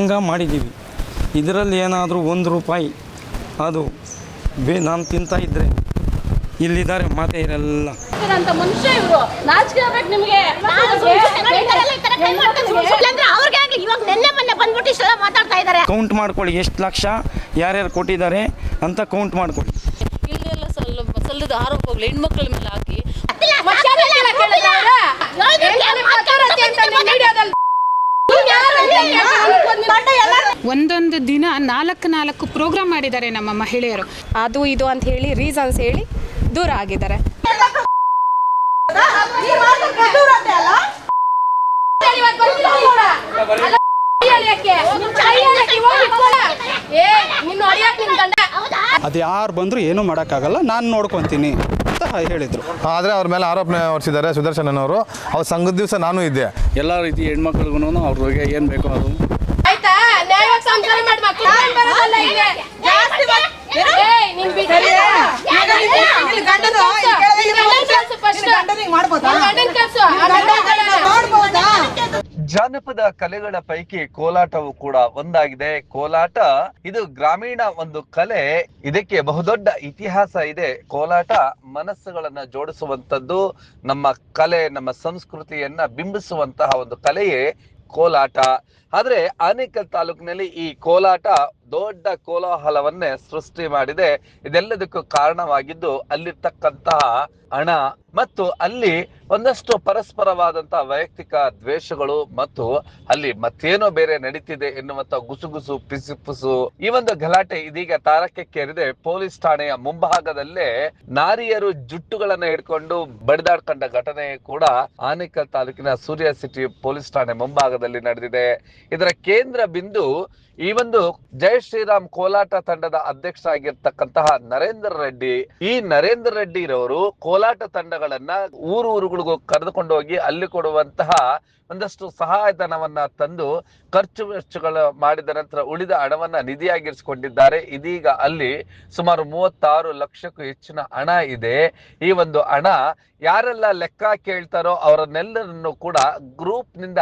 ಸಂಘ ಮಾಡಿದ್ದೀವಿ. ಇದರಲ್ಲಿ ಏನಾದರೂ ಒಂದು ರೂಪಾಯಿ ಅದು ಬೇ ನಾನು ತಿಂತಾ ಇದ್ದರೆ ಇಲ್ಲಿದ್ದಾರೆ ಮಾತೆಯರೆಲ್ಲ ಅಂತ ಮನುಷ್ಯ ಇವರು. ನಾಚಿಕೆ ಆಗ್ಬೇಕು ನಿಮಗೆ. ಅವ್ರಿಗೆ ಆಗ್ಲಿ ಇವಾಗ ನೆನ್ನೆ ಮೊನ್ನೆ ಬಂದ್ಬಿಟ್ಟು ಇಷ್ಟೆಲ್ಲ ಮಾತಾಡ್ತಾ ಇದಾರೆ ಕೌಂಟ್ ಮಾಡ್ಕೊಳ್ಳಿ ಎಷ್ಟು ಲಕ್ಷ ಯಾರ್ಯಾರು ಕೊಟ್ಟಿದ್ದಾರೆ ಅಂತ ಕೌಂಟ್ ಮಾಡ್ಕೊಳ್ಳಿ. ಇಲ್ಲೆಲ್ಲ ಸಲ್ಲ ಸಲ್ಲದ ಆರೋಪಗಳು ಹೆಣ್ಮಕ್ಳ ಮೇಲೆ ಹಾಕಿ. ಒಂದೊಂದು ದಿನ ನಾಲ್ಕು ನಾಲ್ಕು ಪ್ರೋಗ್ರಾಮ್ ಮಾಡಿದ್ದಾರೆ ನಮ್ಮ ಮಹಿಳೆಯರು. ಅದು ಇದು ಅಂತ ಹೇಳಿ ರೀಸನ್ಸ್ ಹೇಳಿ ದೂರ ಆಗಿದ್ದಾರೆ. ಅದು ಯಾರು ಬಂದರೂ ಏನೂ ಮಾಡೋಕ್ಕಾಗಲ್ಲ ನಾನು ನೋಡ್ಕೊತೀನಿ. ಹೇಳಿದರು. ಆದರೆ ಅವ್ರ ಮೇಲೆ ಆರೋಪಣೆ ಹೊರಿಸಿದ್ದಾರೆ ಸುದರ್ಶನ್ ಅವರು ಅವ್ರ ಸಂಘದ ದಿವಸ ನಾನು ಇದ್ದೆ. ಎಲ್ಲ ರೀತಿ ಹೆಣ್ಮಕ್ಳಿಗೂ ಅವ್ರಿಗೆ ಏನು ಬೇಕೋ ಅದು. ಆಯ್ತಾ? ಜಾನಪದ ಕಲೆಗಳ ಪೈಕಿ ಕೋಲಾಟವು ಕೂಡ ಒಂದಾಗಿದೆ. ಕೋಲಾಟ, ಇದು ಗ್ರಾಮೀಣ ಒಂದು ಕಲೆ. ಇದಕ್ಕೆ ಬಹುದೊಡ್ಡ ಇತಿಹಾಸ ಇದೆ. ಕೋಲಾಟ ಮನಸ್ಸುಗಳನ್ನ ಜೋಡಿಸುವಂತದ್ದು ನಮ್ಮ ಕಲೆ, ನಮ್ಮ ಸಂಸ್ಕೃತಿಯನ್ನ ಬಿಂಬಿಸುವಂತಹ ಒಂದು ಕಲೆಯೇ ಕೋಲಾಟ. ಆದ್ರೆ ಆನೇಕಲ್ ತಾಲೂಕಿನಲ್ಲಿ ಈ ಕೋಲಾಟ ದೊಡ್ಡ ಕೋಲಾಹಲವನ್ನೇ ಸೃಷ್ಟಿ ಮಾಡಿದೆ. ಇದೆಲ್ಲದಕ್ಕೂ ಕಾರಣವಾಗಿದ್ದು ಅಲ್ಲಿರ್ತಕ್ಕಂತಹ ಹಣ ಮತ್ತು ಅಲ್ಲಿ ಒಂದಷ್ಟು ಪರಸ್ಪರವಾದಂತಹ ವೈಯಕ್ತಿಕ ದ್ವೇಷಗಳು ಮತ್ತು ಅಲ್ಲಿ ಮತ್ತೇನೋ ಬೇರೆ ನಡೀತಿದೆ ಎನ್ನುವಂತ ಗುಸುಗುಸು ಪಿಸುಪುಸು ಈ ಒಂದು ಗಲಾಟೆ ಇದೀಗ ತಾರಕಕ್ಕೇರಿದೆ ಪೊಲೀಸ್ ಠಾಣೆಯ ಮುಂಭಾಗದಲ್ಲೇ ನಾರಿಯರು ಜುಟ್ಟುಗಳನ್ನ ಹಿಡ್ಕೊಂಡು ಬಡಿದಾಡ್ಕೊಂಡ ಘಟನೆ ಕೂಡ ಆನೇಕಲ್ ತಾಲೂಕಿನ ಸೂರ್ಯ ಸಿಟಿ ಪೊಲೀಸ್ ಠಾಣೆ ಮುಂಭಾಗದಲ್ಲಿ ನಡೆದಿದೆ. ಇದರ ಕೇಂದ್ರ ಬಿಂದು ಈ ಒಂದು ಜೈ ಶ್ರೀರಾಮ್ ಕೋಲಾಟ ತಂಡದ ಅಧ್ಯಕ್ಷ ಆಗಿರ್ತಕ್ಕಂತಹ ನರೇಂದ್ರ ರೆಡ್ಡಿ, ಈ ನರೇಂದ್ರ ರೆಡ್ಡಿ ಇರೋರು ಕೋಲಾಟ ತಂಡಗಳನ್ನ ಊರು ಊರುಗಳಿಗೂ ಕರೆದುಕೊಂಡು ಹೋಗಿ ಅಲ್ಲಿ ಕೊಡುವಂತಹ ಒಂದಷ್ಟು ಸಹಾಯಧನವನ್ನ ತಂದು ಖರ್ಚು ವೆಚ್ಚಗಳು ಮಾಡಿದ ನಂತರ ಉಳಿದ ಹಣವನ್ನ ನಿಧಿಯಾಗಿರಿಸಿಕೊಂಡಿದ್ದಾರೆ. ಇದೀಗ ಅಲ್ಲಿ ಸುಮಾರು ಮೂವತ್ತಾರು ಲಕ್ಷಕ್ಕೂ ಹೆಚ್ಚಿನ ಹಣ ಇದೆ. ಈ ಒಂದು ಹಣ ಯಾರೆಲ್ಲ ಲೆಕ್ಕ ಕೇಳ್ತಾರೋ ಅವರನ್ನೆಲ್ಲರನ್ನು ಕೂಡ ಗ್ರೂಪ್ನಿಂದ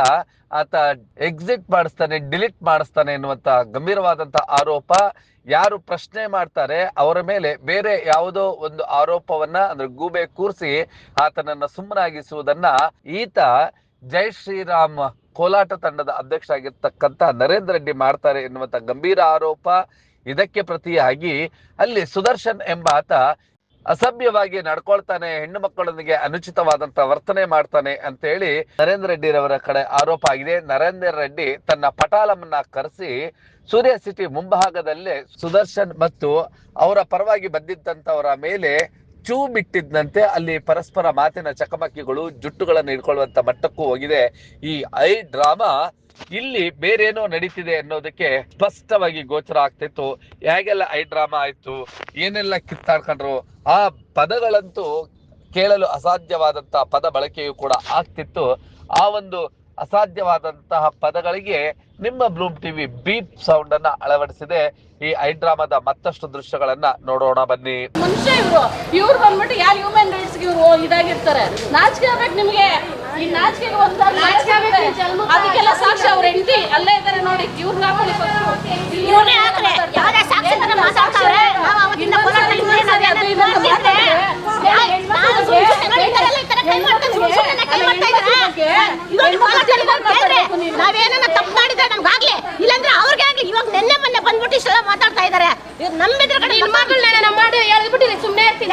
ಆತ ಎಕ್ಸಿಟ್ ಮಾಡಿಸ್ತಾನೆ, ಡಿಲೀಟ್ ಮಾಡಿಸ್ತಾನೆ ಎನ್ನುವಂತ ಗಂಭೀರವಾದಂತ ಆರೋಪ, ಯಾರು ಪ್ರಶ್ನೆ ಮಾಡ್ತಾರೆ ಅವರ ಮೇಲೆ ಬೇರೆ ಯಾವುದೋ ಒಂದು ಆರೋಪವನ್ನ ಅಂದ್ರೆ ಗೂಬೆ ಕೂರಿಸಿ ಆತನನ್ನ ಸುಮ್ಮನಾಗಿಸುವುದನ್ನ ಈತ ಜೈ ಶ್ರೀರಾಮ್ ಕೋಲಾಟ ತಂಡದ ಅಧ್ಯಕ್ಷ ಆಗಿರ್ತಕ್ಕಂತ ನರೇಂದ್ರ ರೆಡ್ಡಿ ಮಾಡ್ತಾರೆ ಎನ್ನುವಂತ ಗಂಭೀರ ಆರೋಪ. ಇದಕ್ಕೆ ಪ್ರತಿಯಾಗಿ ಅಲ್ಲಿ ಸುದರ್ಶನ್ ಎಂಬಾತ ಅಸಭ್ಯವಾಗಿ ನಡ್ಕೊಳ್ತಾನೆ, ಹೆಣ್ಣು ಮಕ್ಕಳೊಂದಿಗೆ ಅನುಚಿತವಾದಂತ ವರ್ತನೆ ಮಾಡ್ತಾನೆ ಅಂತ ಹೇಳಿ ನರೇಂದ್ರ ರೆಡ್ಡಿ ರವರ ಕಡೆ ಆರೋಪ ಆಗಿದೆ. ನರೇಂದ್ರ ರೆಡ್ಡಿ ತನ್ನ ಪಟಾಲಮನ್ನ ಕರೆಸಿ ಸೂರ್ಯ ಸಿಟಿ ಮುಂಭಾಗದಲ್ಲೇ ಸುದರ್ಶನ್ ಮತ್ತು ಅವರ ಪರವಾಗಿ ಬಂದಿದ್ದಂತವರ ಮೇಲೆ ಚೂ ಬಿಟ್ಟಿದ್ದಂತೆ ಅಲ್ಲಿ ಪರಸ್ಪರ ಮಾತಿನ ಚಕಮಕಿಗಳು, ಜುಟ್ಟುಗಳನ್ನು ಇಟ್ಕೊಳ್ಳುವಂತ ಮಟ್ಟಕ್ಕೂ ಹೋಗಿದೆ. ಈ ಐ ಡ್ರಾಮಾ ಇಲ್ಲಿ ಬೇರೇನೋ ನಡೀತಿದೆ ಅನ್ನೋದಕ್ಕೆ ಸ್ಪಷ್ಟವಾಗಿ ಗೋಚರ ಆಗ್ತಿತ್ತು. ಹೇಗೆಲ್ಲ ಐ ಡ್ರಾಮಾ ಆಯ್ತು, ಏನೆಲ್ಲ ಕಿತ್ತಾಡ್ಕೊಂಡ್ರು, ಆ ಪದಗಳಂತೂ ಕೇಳಲು ಅಸಾಧ್ಯವಾದಂತಹ ಪದ ಬಳಕೆಯು ಕೂಡ ಆಗ್ತಿತ್ತು. ಆ ಒಂದು ಅಸಾಧ್ಯವಾದಂತಹ ಪದಗಳಿಗೆ ನಿಮ್ಮ ಬ್ಲೂಮ್ ಟಿವಿ ಬೀಪ್ ಸೌಂಡ್ ಅನ್ನ ಅಳವಡಿಸಿದೆ. ಈ ಐ ಡ್ರಾಮಾದ ಮತ್ತಷ್ಟು ದೃಶ್ಯಗಳನ್ನ ನೋಡೋಣ ಬನ್ನಿ. ಮನುಷ್ಯ ಇವರು, ಇವ್ರು ಬಂದ್ಬಿಟ್ಟು ಯಾರು ಹ್ಯೂಮನ್ ರೈಟ್ಸ್ ಇವ್ರು ಇದಾಗಿರ್ತಾರೆ? ನಾಚಿಕೆ ಆಗ್ಬೇಕು ನಿಮಗೆ. ಅದಕ್ಕೆಲ್ಲ ಸಾಕ್ಷಿ ಅವ್ರ ಹೆಂಡತಿ ಅಲ್ಲೇ ಇದಾರೆ ನೋಡಿ ಇವ್ರನ್ನ ನಾವೇನೋ ತಪ್ಪು ಮಾಡಿದ್ರೆ ನಮ್ಗಾಗ್ಲಿ ಇಲ್ಲಾಂದ್ರೆ ಅವ್ರಿಗೆ ಆಗ್ಲಿ ಇವಾಗ ನೆನ್ನೆ ಮೊನ್ನೆ ಬಂದ್ಬಿಟ್ಟು ಇಷ್ಟೆಲ್ಲ ಮಾತಾಡ್ತಾ ಇದಾರೆ ಇವ್ರು ನಮ್ಮ ಎದುರು ಕಡೆ ನಿನ್ ಮಗಳನ್ನ ನಮ್ಮ ಮಾಡಿ ಹೇಳ್ಬಿಟ್ಟಿರಿ ಸುಮ್ಮನೆ ಇರ್ತೀನಿ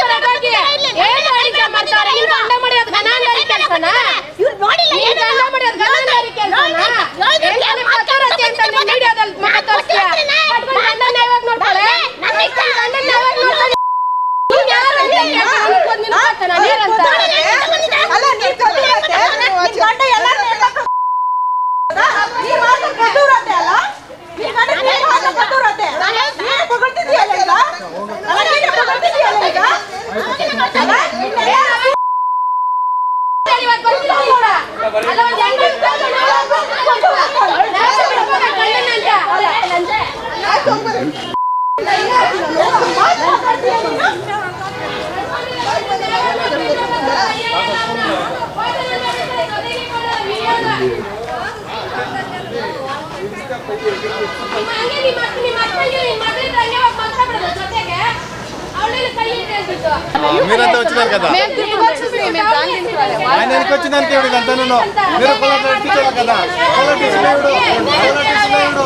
మీరంతా వచ్చినారు కదా ఆయన ఎందుకు వచ్చినానికి ఇవిడు అంతా నేను మీరు పొలం టీచర్ కదా పొలం టీచర్ ఇవిడు పొలం టీచర్ ఇవిడు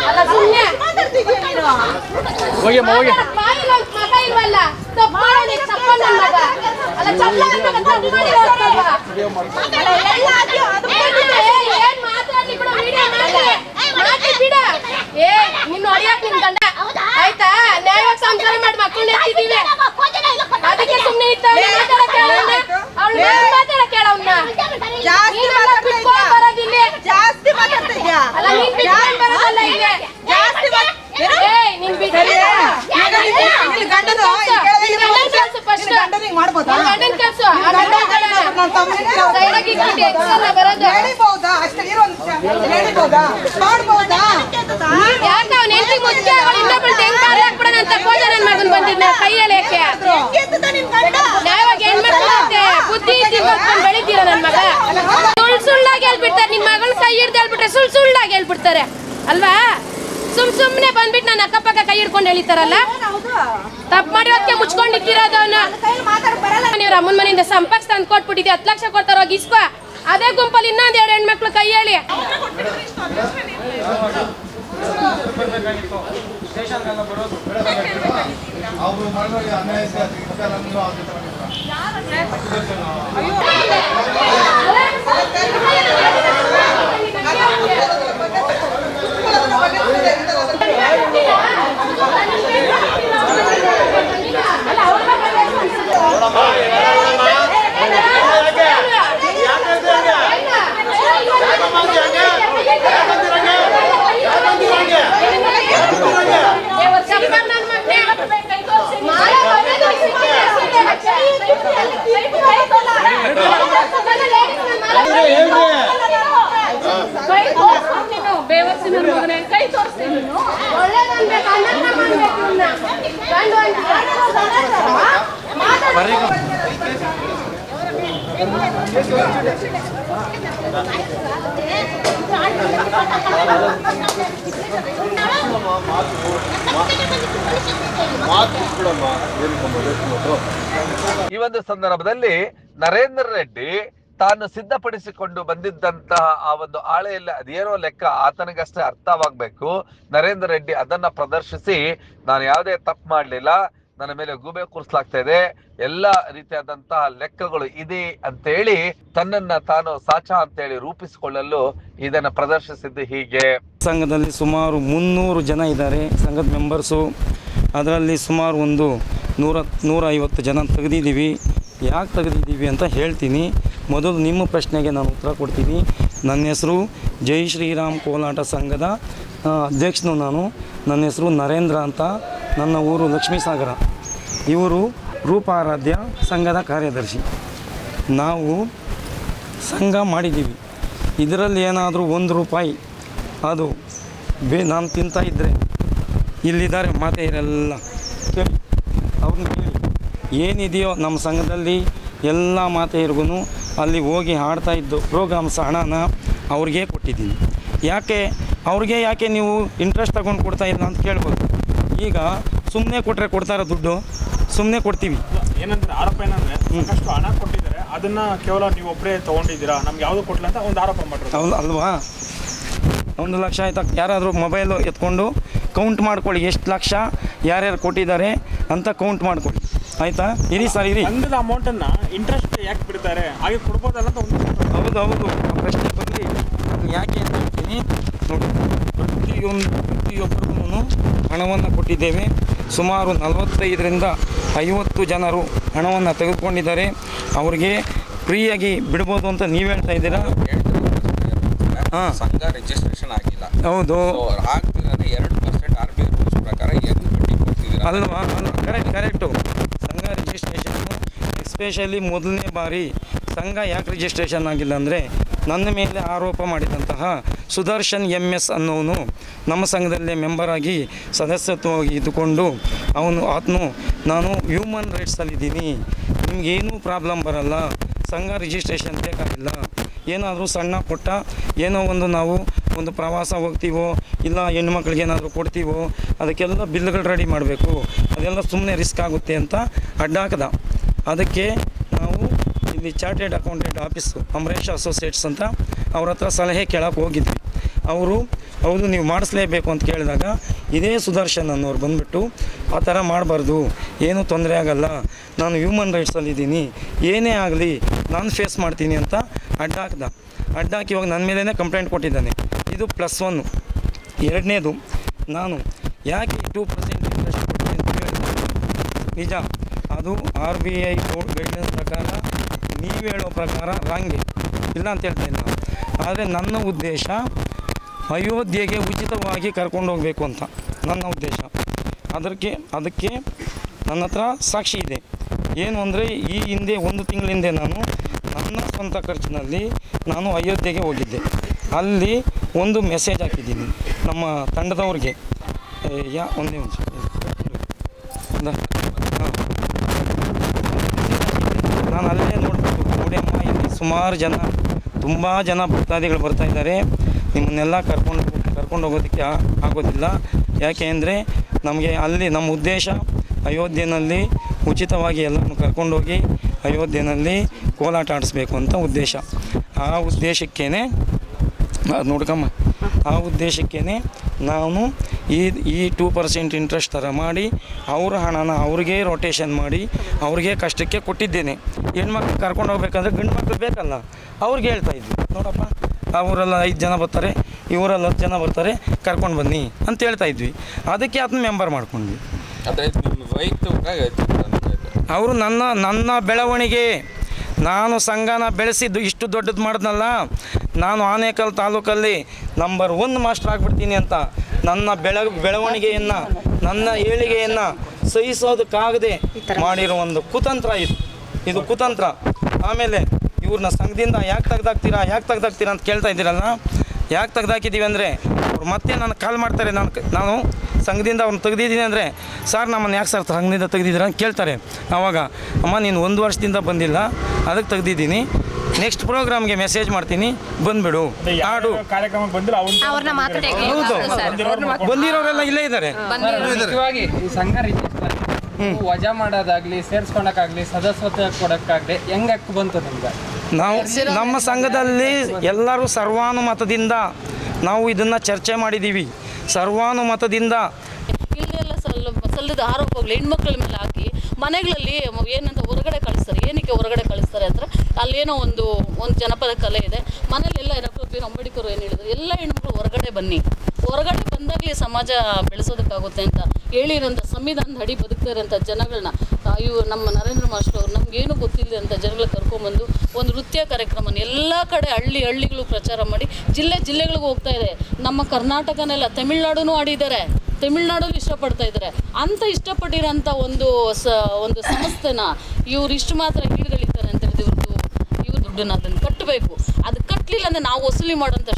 ಹೋಗಿ. ಅಲ್ಲ ಹೋಗಿ ಆಯ್ತಾ? ನ್ಯಾಯವಾಗಿ ಸಂಸಾರ ಮಾಡಿ ಮಕ್ಕಳನ್ನ ಅದಕ್ಕೆ ಸುಮ್ಮನೆ ಇತ್ತವ್ನ ಮಾತಾಡಕ್ ಹೇಳವ್ನ ಅವ್ಳು ಮಾತಾಡಕ್ ಹೇಳವ್ನ ನೀನೆಲ್ಲ ಬಿಟ್ಕೊಂಡ್ ಬರೋದಿಲ್ಲ ಜಾಸ್ತಿ ಮಾತಾಡ್ತಾ ಇದ್ಯಾ ಅಲ್ಲ ನೀನ್ ಬಿಟ್ಕೊಂಡ್ ಬರೋದಲ್ಲ ಇಲ್ಲಿ ಜಾಸ್ತಿ ಮಾತ್- ಏನು? ಏಯ್ ನಿನ್ ಬಿಟ್ಟು ಸರಿ, ಈಗ ಇಲ್ಲಿ- ಇಲ್ಲಿ ಗಂಡನು ಇಲ್ಲಿ ಕೆಳಗೆ ಇಲ್ಲಿ ಗಂಡನ್ ಕಳ್ಸು first. ಇಲ್ಲಿ ಗಂಡನಿಗೆ ಮಾಡ್ಬೋದಾ? ಅವ್ನ್ ಗಂಡನ್ ಕಳ್ಸು. ಆ ಗಂಡ ಗಂಡ ಗಂಡ ಗಂಡನ. ನನ್ನ ತಮ್ಮನಿಗೆ ನಾವು- Side ಆಗಿ ಇಟ್ಬಿಟ್ಟು ಎಕ್ಸಲ್ಲ ಬರೋದು. ಹೇಳಿಬೋದಾ ಅಷ್ಟೇ ಇರೋ ಒಂದು ನಿಮಿಷ ಹೇಳಿಬೋದಾ ಮಾಡ್ಬೋದಾ ಯಾಕೆ ಅವ್ನ್ ಹೆಂಡ್ತಿ ಮುಚ್ಚಿ ಅವ್ಳ್ ಇನ್ನೊಬ್ಳ್ ತೆಂಗ್ ಕಾಲ್ ಹಾಕ್ಬಿಡೋಣ ಅಂತ ಕೋಜ ನನ್ ಮಗನ್ ಬಂದಿದ್ನ ಕೈಯಲ್ಲಿ ಯಾಕೆ ನ್ಯಾಯವಾಗಿ ಹೆಣ್ಮಕ್ಳು ಮತ್ತೆ ಬುದ್ಧಿ ತಿಳ್ಕೊಂಡ್ ಬೆಳಿತೀರ ನನ್ ಮಗ ಸುಳ್ ಸುಳ್ಳಾಗಿ ಹೇಳ್ಬಿಡ್ತಾರೆ ನಿಮ್ ಮಗಳ್ ಕೈ ಹಿಡ್ದು ಹೇಳ್ಬಿಟ್ರೆ ಸುಳ್ ಹೇಳ್ಬಿಡ್ತಾರೆ ಅಲ್ವಾ? ಸುಮ್ ಸುಮ್ನೆ ಬಂದ್ಬಿಟ್ಟು ನನ್ನ ಅಕ್ಕಪಕ್ಕ ಕೈ ಹಿಡ್ಕೊಂಡು ಎಳಿತಾರಲ್ಲ ತಪ್ಪು ಮಾಡಿರೋದಕ್ಕೆ ಮುಚ್ಕೊಂಡು ಅವನು ನೀವ್ರ ಅಮ್ಮನ ಮನೆಯಿಂದ ಸಂಪರ್ಕ ತಂದು ಕೊಟ್ಬಿಟ್ಟಿದ್ದೆ ಹತ್ತು ಲಕ್ಷ ಕೊಡ್ತಾರ ಹೋಗಿ ಇಸ್ಕೋ. ಅದೇ ಗುಂಪಲ್ಲಿ ಇನ್ನೊಂದ್ ಎರಡು ಹೆಣ್ಮಕ್ಳು ಕೈ ಹೇಳಿ. ಅನ್ಯಾಯ ಕೈ ತೋರಿಸ್ತೀನಿ ಒಳ್ಳೇದನ್ಬೇಕು ಈ ಒಂದು ಸಂದರ್ಭದಲ್ಲಿ ನರೇಂದ್ರ ರೆಡ್ಡಿ ತಾನು ಸಿದ್ಧಪಡಿಸಿಕೊಂಡು ಬಂದಿದ್ದಂತಹ ಆ ಒಂದು ಆಳೆಯಲ್ಲಿ ಅದೇನೋ ಲೆಕ್ಕ ಆತನಿಗಷ್ಟೇ ಅರ್ಥವಾಗ್ಬೇಕು. ನರೇಂದ್ರ ರೆಡ್ಡಿ ಅದನ್ನ ಪ್ರದರ್ಶಿಸಿ, ನಾನು ಯಾವುದೇ ತಪ್ಪು ಮಾಡ್ಲಿಲ್ಲ. ನನ್ನ ಮೇಲೆ ಗೂಬೆ ಕೂರಿಸಲಾಗ್ತಾ ಇದೆ. ಎಲ್ಲ ರೀತಿಯಾದಂತಹ ಲೆಕ್ಕಗಳು ಇದೆ ಅಂತೇಳಿ ತನ್ನನ್ನ ತಾನು ಸಾಚಾ ಅಂತೇಳಿ ರೂಪಿಸಿಕೊಳ್ಳಲು ಇದನ್ನ ಪ್ರದರ್ಶಿಸಿದ್ದು ಹೀಗೆ. ಸಂಘದಲ್ಲಿ ಸುಮಾರು ಮುನ್ನೂರು ಜನ ಇದ್ದಾರೆ. ಸಂಘದ ಮೆಂಬರ್ಸು ಅದರಲ್ಲಿ ಸುಮಾರು ಒಂದು ನೂರ ನೂರ ಐವತ್ತು ಜನ ತೆಗೆದಿದ್ದೀವಿ. ಯಾಕೆ ತೆಗೆದಿದ್ದೀವಿ ಅಂತ ಹೇಳ್ತೀನಿ. ಮೊದಲು ನಿಮ್ಮ ಪ್ರಶ್ನೆಗೆ ನಾನು ಉತ್ತರ ಕೊಡ್ತೀನಿ. ನನ್ನ ಹೆಸರು ಜೈ ಶ್ರೀರಾಮ್ ಕೋಲಾಟ ಸಂಘದ ಅಧ್ಯಕ್ಷನು ನಾನು. ನನ್ನ ಹೆಸರು ನರೇಂದ್ರ ಅಂತ. ನನ್ನ ಊರು ಲಕ್ಷ್ಮೀಸಾಗರ. ಇವರು ರೂಪಾರಾಧ್ಯ ಸಂಘದ ಕಾರ್ಯದರ್ಶಿ. ನಾವು ಸಂಘ ಮಾಡಿದ್ದೀವಿ. ಇದರಲ್ಲಿ ಏನಾದರೂ ಒಂದು ರೂಪಾಯಿ, ಅದು ಬೇ, ನಾನು ತಿಂತಾ ಇದ್ದರೆ ಇಲ್ಲಿದ್ದಾರೆ ಮಾತೆಯರೆಲ್ಲ ಕೇಳಿ. ಅವ್ರನ್ನ ಕೇಳಿ. ಏನಿದೆಯೋ ನಮ್ಮ ಸಂಘದಲ್ಲಿ ಎಲ್ಲ ಮಾತೆಯರಿಗೂ ಅಲ್ಲಿ ಹೋಗಿ ಹಾಡ್ತಾ ಇದ್ದು ಪ್ರೋಗ್ರಾಮ್ಸ್ ಹಣನ ಅವ್ರಿಗೆ ಕೊಟ್ಟಿದ್ದೀನಿ. ಯಾಕೆ, ಅವ್ರಿಗೆ ಯಾಕೆ ನೀವು ಇಂಟ್ರೆಸ್ಟ್ ತಗೊಂಡು ಕೊಡ್ತಾ ಇಲ್ಲ ಅಂತ ಕೇಳ್ಬೋದು. ಈಗ ಸುಮ್ಮನೆ ಕೊಟ್ಟರೆ ಕೊಡ್ತಾರ ದುಡ್ಡು ಸುಮ್ಮನೆ ಕೊಡ್ತೀವಿ. ಏನಂದ್ರೆ ಆರೋಪ ಏನಂದ್ರೆ ಸಾಕಷ್ಟು ಹಣ ಕೊಟ್ಟಿದ್ದಾರೆ. ಅದನ್ನ ಕೇವಲ ನೀವು ಒಬ್ಬರೇ ತಗೊಂಡಿದ್ದೀರಾ? ನಮ್ಗೆ ಯಾವುದು ಕೊಟ್ಟಿಲ್ಲ ಅಂತ ಒಂದು ಆರೋಪ ಮಾಡಿರೋದು ಹೌದು ಅಲ್ವಾ? ಒಂದು ಲಕ್ಷ ಆಯ್ತಾ? ಯಾರಾದರೂ ಮೊಬೈಲು ಎತ್ಕೊಂಡು ಕೌಂಟ್ ಮಾಡ್ಕೊಳ್ಳಿ. ಎಷ್ಟು ಲಕ್ಷ ಯಾರ್ಯಾರು ಕೊಟ್ಟಿದ್ದಾರೆ ಅಂತ ಕೌಂಟ್ ಮಾಡ್ಕೊಳ್ಳಿ. ಆಯ್ತಾ? ಇರಿ ಸರ್ ಇರಿ. ಸಂಘದ ಅಮೌಂಟನ್ನು ಇಂಟ್ರೆಸ್ಟ್ ಯಾಕೆ ಬಿಡ್ತಾರೆ? ಹಾಗೆ ಕೊಡ್ಬೋದಲ್ಲ ಅಂತ ಒಂದು ಹೌದು ಹೌದು. ಆ ಪ್ರಶ್ನೆ ಬಂದು ಯಾಕೆ ಅಂತ ಹೇಳ್ತೀನಿ. ನೋಡಿ ಪ್ರತಿಯೊಂದು ಪ್ರತಿಯೊಬ್ಬರಿಗೂ ಹಣವನ್ನು ಕೊಟ್ಟಿದ್ದೇವೆ. ಸುಮಾರು ನಲವತ್ತೈದರಿಂದ ಐವತ್ತು ಜನರು ಹಣವನ್ನು ತೆಗೆದುಕೊಂಡಿದ್ದಾರೆ. ಅವರಿಗೆ ಫ್ರೀಯಾಗಿ ಬಿಡ್ಬೋದು ಅಂತ ನೀವು ಹೇಳ್ತಾ ಇದ್ದೀರಾ? ಹಾಂ. ಸಂಘ ರಿಜಿಸ್ಟ್ರೇಷನ್ ಆಗಿಲ್ಲ. ಹೌದು. ಸೊ ಆಗ್ತಿರೋದು ಎರಡು percent R B I rules ಪ್ರಕಾರ ಹೆಂಗ್ ಬಡ್ಡಿ ಕೊಡ್ತಿದ್ದೀರಾ? ಅಲ್ವಾ? ಕರೆಕ್ಟ್ ಕರೆಕ್ಟು ಸಂಘ ರಿಜಿಸ್ಟ್ರೇಷನ್ನು ಎಸ್ಪೆಷಲಿ ಮೊದಲನೇ ಬಾರಿ ಸಂಘ ಯಾಕೆ ರಿಜಿಸ್ಟ್ರೇಷನ್ ಆಗಿಲ್ಲ ಅಂದರೆ ನನ್ನ ಮೇಲೆ ಆರೋಪ ಮಾಡಿದಂತಹ ಸುದರ್ಶನ್ ಎಂ ಎಸ್ ಅನ್ನೋನು ನಮ್ಮ ಸಂಘದಲ್ಲೇ ಮೆಂಬರಾಗಿ ಸದಸ್ಯತ್ವವಾಗಿ ಇದ್ದುಕೊಂಡು ಅವನು, ಆತನು, ನಾನು ಹ್ಯೂಮನ್ ರೈಟ್ಸಲ್ಲಿದ್ದೀನಿ ನಿಮಗೇನೂ ಪ್ರಾಬ್ಲಮ್ ಬರಲ್ಲ. ಸಂಘ ರಿಜಿಸ್ಟ್ರೇಷನ್ ಬೇಕಾಗಿಲ್ಲ. ಏನಾದರೂ ಸಣ್ಣ ಪುಟ್ಟ ಏನೋ ಒಂದು ನಾವು ಒಂದು ಪ್ರವಾಸ ಹೋಗ್ತೀವೋ, ಇಲ್ಲ ಹೆಣ್ಮಕ್ಳಿಗೆ ಏನಾದರೂ ಕೊಡ್ತೀವೋ, ಅದಕ್ಕೆಲ್ಲ ಬಿಲ್ಗಳು ರೆಡಿ ಮಾಡಬೇಕು. ಅದೆಲ್ಲ ಸುಮ್ಮನೆ ರಿಸ್ಕ್ ಆಗುತ್ತೆ ಅಂತ ಅಡ್ಡಾಕದ ಅದಕ್ಕೆ ನಾವು ಇಲ್ಲಿ chartered accountant office Amaresh associates ಅಂತ ಅವ್ರ ಹತ್ರ ಸಲಹೆ ಕೇಳೋಕೆ ಹೋಗಿದ್ವಿ. ಅವರು, ಹೌದು, ನೀವು ಮಾಡಿಸ್ಲೇಬೇಕು ಅಂತ ಕೇಳಿದಾಗ ಇದೇ ಸುದರ್ಶನ್ ಅನ್ನೋರು ಬಂದುಬಿಟ್ಟು, ಆ ಥರ ಮಾಡಬಾರ್ದು, ಏನೂ ತೊಂದರೆ ಆಗಲ್ಲ, ನಾನು ಹ್ಯೂಮನ್ ರೈಟ್ಸಲ್ಲಿದ್ದೀನಿ ಏನೇ ಆಗಲಿ ನಾನು ಫೇಸ್ ಮಾಡ್ತೀನಿ ಅಂತ ಅಡ್ಡ ಹಾಕ್ದ ಅಡ್ಡ ಹಾಕಿ ಇವಾಗ ನನ್ನ ಮೇಲೇ ಕಂಪ್ಲೇಂಟ್ ಕೊಟ್ಟಿದ್ದಾನೆ. ಇದು ಪ್ಲಸ್ ಒನ್ನು ಎರಡನೇದು, ನಾನು ಯಾಕೆ ಟೂ ಪರ್ಸೆಂಟ್ ಇಂಟ್ರೆಸ್ಟ್ ಕೊಡ್ತೀನಿ ಅಂತ ಹೇಳಿದೆ ನಿಜ, ಅದು ಆರ್ ಬಿ ಐ ಗೈಡ್ಲೈನ್ಸ್ ಪ್ರಕಾರ ನೀವು ಹೇಳೋ ಪ್ರಕಾರ ರಾಂಗೆ ಇಲ್ಲ ಅಂತ ಹೇಳ್ತಾ ಇಲ್ಲ. ಆದರೆ ನನ್ನ ಉದ್ದೇಶ ಅಯೋಧ್ಯೆಗೆ ಉಚಿತವಾಗಿ ಕರ್ಕೊಂಡು ಹೋಗಬೇಕು ಅಂತ. ನನ್ನ ಉದ್ದೇಶ. ಅದಕ್ಕೆ ಅದಕ್ಕೆ ನನ್ನ ಹತ್ರ ಸಾಕ್ಷಿ ಇದೆ. ಏನು ಅಂದರೆ ಈ ಹಿಂದೆ ಒಂದು ತಿಂಗಳ ಹಿಂದೆ ನಾನು ನನ್ನ ಸ್ವಂತ ಖರ್ಚಿನಲ್ಲಿ ನಾನು ಅಯೋಧ್ಯೆಗೆ ಹೋಗಿದ್ದೆ. ಅಲ್ಲಿ ಒಂದು ಮೆಸೇಜ್ ಹಾಕಿದ್ದೀನಿ ನಮ್ಮ ತಂಡದವ್ರಿಗೆ. ಯಾ, ಒಂದೇ ಒಂದು. ನಾನು ಅಲ್ಲೇ ನೋಡಬೇಕು. ನೋಡಿಯಮ್ಮ ಇಲ್ಲಿ ಸುಮಾರು ಜನ ತುಂಬ ಜನ ಭಕ್ತಾದಿಗಳು ಬರ್ತಾ ಇದ್ದಾರೆ. ನಿಮ್ಮನ್ನೆಲ್ಲ ಕರ್ಕೊಂಡು ಕರ್ಕೊಂಡು ಹೋಗೋದಕ್ಕೆ ಆಗೋದಿಲ್ಲ. ಯಾಕೆ ಅಂದರೆ ನಮಗೆ ಅಲ್ಲಿ ನಮ್ಮ ಉದ್ದೇಶ ಅಯೋಧ್ಯೆಯಲ್ಲಿ ಉಚಿತವಾಗಿ ಎಲ್ಲರನ್ನು ಕರ್ಕೊಂಡೋಗಿ ಅಯೋಧ್ಯೆಯಲ್ಲಿ ಕೋಲಾಟ ಆಡಿಸ್ಬೇಕು ಅಂತ ಉದ್ದೇಶ. ಆ ಉದ್ದೇಶಕ್ಕೇ ನೋಡ್ಕಮ್ಮ. ಆ ಉದ್ದೇಶಕ್ಕೇ ನಾನು ಈ ಈ ಟೂ ಪರ್ಸೆಂಟ್ ಇಂಟ್ರೆಸ್ಟ್ ಥರ ಮಾಡಿ ಅವ್ರ ಹಣನ ಅವ್ರಿಗೆ ರೊಟೇಷನ್ ಮಾಡಿ ಅವ್ರಿಗೆ ಕಷ್ಟಕ್ಕೆ ಕೊಟ್ಟಿದ್ದೇನೆ. ಹೆಣ್ಮಕ್ಳು ಕರ್ಕೊಂಡು ಹೋಗ್ಬೇಕಂದ್ರೆ ಗಂಡು ಮಕ್ಳು ಬೇಕಲ್ಲ ಅವ್ರಿಗೆ ಹೇಳ್ತಾ ಇದ್ವಿ. ನೋಡಪ್ಪ ಅವರೆಲ್ಲ ಐದು ಜನ ಬರ್ತಾರೆ ಇವರೆಲ್ಲ ಹತ್ತು ಜನ ಬರ್ತಾರೆ ಕರ್ಕೊಂಡು ಬನ್ನಿ ಅಂತ ಹೇಳ್ತಾ ಇದ್ವಿ. ಅದಕ್ಕೆ ಅದನ್ನ ಮೆಂಬರ್ ಮಾಡ್ಕೊಂಡ್ವಿ. ಅವರು ನನ್ನ ನನ್ನ ಬೆಳವಣಿಗೆ. ನಾನು ಸಂಘನ ಬೆಳೆಸಿದ್ದು ಇಷ್ಟು ದೊಡ್ಡದು ಮಾಡಿದ್ನಲ್ಲ ನಾನು ಆನೇಕಲ್ ತಾಲೂಕಲ್ಲಿ ನಂಬರ್ ಒನ್ ಮಾಸ್ಟರ್ ಆಗಿಬಿಡ್ತೀನಿ ಅಂತ ನನ್ನ ಬೆಳ ಬೆಳವಣಿಗೆಯನ್ನು ನನ್ನ ಏಳಿಗೆಯನ್ನು ಸಹಿಸೋದಕ್ಕಾಗದೆ ಮಾಡಿರೋ ಒಂದು ಕುತಂತ್ರ ಇದು. ಇದು ಕುತಂತ್ರ. ಆಮೇಲೆ ಇವ್ರನ್ನ ಸಂಘದಿಂದ ಯಾಕೆ ತೆಗ್ದಾಕ್ತೀರಾ ಯಾಕೆ ತೆಗ್ದಾಕ್ತೀರಾ ಅಂತ ಕೇಳ್ತಾ ಇದ್ದೀರಲ್ಲ ಯಾಕೆ ತೆಗ್ದಾಕಿದ್ದೀವಿ ಅಂದರೆ ಅವ್ರು ಮತ್ತೆ ನಾನು ಕಾಲ್ ಮಾಡ್ತಾರೆ ನಾನು ನಾನು ಸಂಘದಿಂದ ಅವ್ನು ತೆಗೆದಿದ್ದೀನಿ ಅಂದರೆ ಸರ್ ನಮ್ಮನ್ನು ಯಾಕೆ ಸರ್ ಸಂಘದಿಂದ ತೆಗೆದಿದ್ದೀರ? ಅಂತ ಕೇಳ್ತಾರೆ. ಆವಾಗ ಅಮ್ಮ ನೀನು ಒಂದು ವರ್ಷದಿಂದ ಬಂದಿಲ್ಲ ಅದಕ್ಕೆ ತೆಗೆದಿದ್ದೀನಿ. ನೆಕ್ಸ್ಟ್ ಪ್ರೋಗ್ರಾಮ್ಗೆ ಮೆಸೇಜ್ ಮಾಡ್ತೀನಿ ಬಂದ್ಬಿಡು. ಆಡು. ಕಾರ್ಯಕ್ರಮಕ್ಕೆ ಬಂದಿಲ್ಲ ಅವ್ರನ್ನ ಮಾತ್ರ ಹೌದು. ಬಂದಿರೋರೆಲ್ಲ ಇಲ್ಲೇ ಇದ್ದಾರೆ. ಮುಖ್ಯವಾಗಿ ಈ ಸಂಘ ರಿಜಿಸ್ಟರ್ ವಜಾ ಮಾಡೋದಾಗ್ಲಿ ಸೇರ್ಸ್ಕೊಳಕ್ಕಾಗ್ಲಿ ಸದಸ್ಯತೆ ಕೊಡೋಕ್ಕಾಗ್ಲಿ ಹೆಂಗ್ ಬಂತು ನಿಮ್ಗೆ? ನಾವು ನಮ್ಮ ಸಂಘದಲ್ಲಿ ಎಲ್ಲರೂ ಸರ್ವಾನುಮತದಿಂದ ನಾವು ಇದನ್ನು ಚರ್ಚೆ ಮಾಡಿದ್ದೀವಿ ಸರ್ವಾನುಮತದಿಂದ ಸಲ್ಲ, ಸಲ್ಲದ ಆರೋಪಗಳು ಹೆಣ್ಮಕ್ಳ ಮೇಲೆ ಹಾಕಿ ಮನೆಗಳಲ್ಲಿ ಏನಂತ ಹೊರಗಡೆ ಕಳಿಸ್ತಾರೆ. ಏನಕ್ಕೆ ಹೊರಗಡೆ ಕಳಿಸ್ತಾರೆ ಅಂದರೆ ಅಲ್ಲೇನೋ ಒಂದು ಒಂದು ಜನಪದ ಕಲೆ ಇದೆ. ಮನೇಲೆಲ್ಲ ಡಾಕ್ಟರ್ ಅಂಬೇಡ್ಕರ್ ಏನು ಹೇಳಿದ್ರು, ಎಲ್ಲ ಹೆಣ್ಮಕ್ಳು ಹೊರಗಡೆ ಬನ್ನಿ. ಹೊರಗಡೆ ಬಂದಾಗಲೇ ಸಮಾಜ ಬೆಳೆಸೋದಕ್ಕಾಗುತ್ತೆ ಅಂತ ಹೇಳಿರೋಂಥ ಸಂವಿಧಾನದ ಅಡಿ ಬದುಕ್ತಾ ಇರೋಂಥ ಜನಗಳನ್ನ ಇವು ನಮ್ಮ ನರೇಂದ್ರ ಮಾಸ್ಟರ್ ಅವರು ನಮಗೇನು ಗೊತ್ತಿಲ್ಲ ಅಂತ ಜನಗಳ ಕರ್ಕೊಂಬಂದು ಒಂದು ನೃತ್ಯ ಕಾರ್ಯಕ್ರಮನ ಎಲ್ಲ ಕಡೆ ಹಳ್ಳಿ ಹಳ್ಳಿಗಳು ಪ್ರಚಾರ ಮಾಡಿ ಜಿಲ್ಲೆ ಜಿಲ್ಲೆಗಳಿಗೆ ಹೋಗ್ತಾ ಇದೆ. ನಮ್ಮ ಕರ್ನಾಟಕನೆಲ್ಲ ತಮಿಳ್ನಾಡುನೂ ಆಡಿದ್ದಾರೆ. ತಮಿಳ್ನಾಡಲ್ಲಿ ಇಷ್ಟಪಡ್ತಾ ಇದ್ದಾರೆ. ಅಂತ ಇಷ್ಟಪಟ್ಟಿರೋಂಥ ಒಂದು ಸ, ಒಂದು ಸಂಸ್ಥೆನ ಇವ್ರು ಇಷ್ಟು ಮಾತ್ರ ಹೀಡ್ಗಳಿದ್ದಾರೆ ಅಂತ ಹೇಳಿದ್ರೆ ಇವ್ರದ್ದು ಇವ್ರ ದುಡ್ಡನ್ನ ಅದನ್ನು ಕಟ್ಟಬೇಕು. ಅದು ಕಟ್ಟಲಿಲ್ಲ ಅಂದರೆ ನಾವು ವಸೂಲಿ ಮಾಡೋಂಥ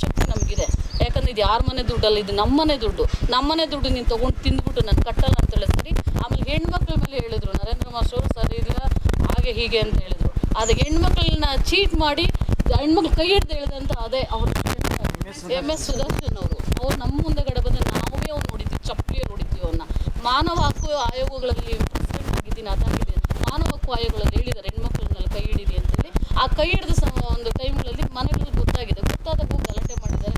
ಇದು ಯಾರ ಮನೆ ದುಡ್ಡಲ್ಲ, ಇದು ನಮ್ಮನೆ ದುಡ್ಡು. ನಮ್ಮನೆ ದುಡ್ಡು ನೀನು ತೊಗೊಂಡು ತಿಂದ್ಬಿಟ್ಟು ನಾನು ಕಟ್ಟಲ್ಲ ಅಂತ ಸರಿ ಆಮೇಲೆ ಹೆಣ್ಮಕ್ಳ ಮೇಲೆ ಹೇಳಿದ್ರು, ನರೇಂದ್ರ ಮಾಸ್ಟರ್ ಅವರು ಸರಿ ಇಲ್ಲ, ಹಾಗೆ ಹೀಗೆ ಅಂತ ಹೇಳಿದ್ರು. ಅದು ಹೆಣ್ಮಕ್ಳನ್ನ ಚೀಟ್ ಮಾಡಿ, ಹೆಣ್ಮಕ್ಳು ಕೈ ಹಿಡ್ದು ಹೇಳಿದಂತ ಅದೇ ಅವ್ರ ಎಂ ಎಸ್ ಸುದರ್ಶನ್ ಅವರು, ಅವ್ರು ನಮ್ಮ ಮುಂದೆಗಡೆ ಬಂದು ನಾವೇ ಅವ್ನು ನೋಡಿದ್ವಿ ಚಪ್ಪಲಿ ನೋಡಿದ್ವಿ ಅವನ್ನ ಮಾನವ ಹಕ್ಕು ಆಯೋಗಗಳಲ್ಲಿ ಪ್ರೆಸಿಡೆಂಟ್ ಆಗಿದ್ದೀನಿ, ಅದಾಗಿದೆ. ಮಾನವ ಹಕ್ಕು ಆಯೋಗಗಳಲ್ಲಿ ಹೇಳಿದ್ದಾರೆ ಹೆಣ್ಮಕ್ಳನ್ನೆಲ್ಲ ಕೈ ಹಿಡೀರಿ ಅಂತೇಳಿ ಆ ಕೈ ಹಿಡಿದ ಸಮ ಒಂದು ಟೈಮ್ಗಳಲ್ಲಿ ಮನೆಗಳಲ್ಲಿ ಗೊತ್ತಾಗಿದೆ. ಗೊತ್ತಾದಾಗೂ ಗಲಾಟೆ ಮಾಡಿದ್ದಾರೆ.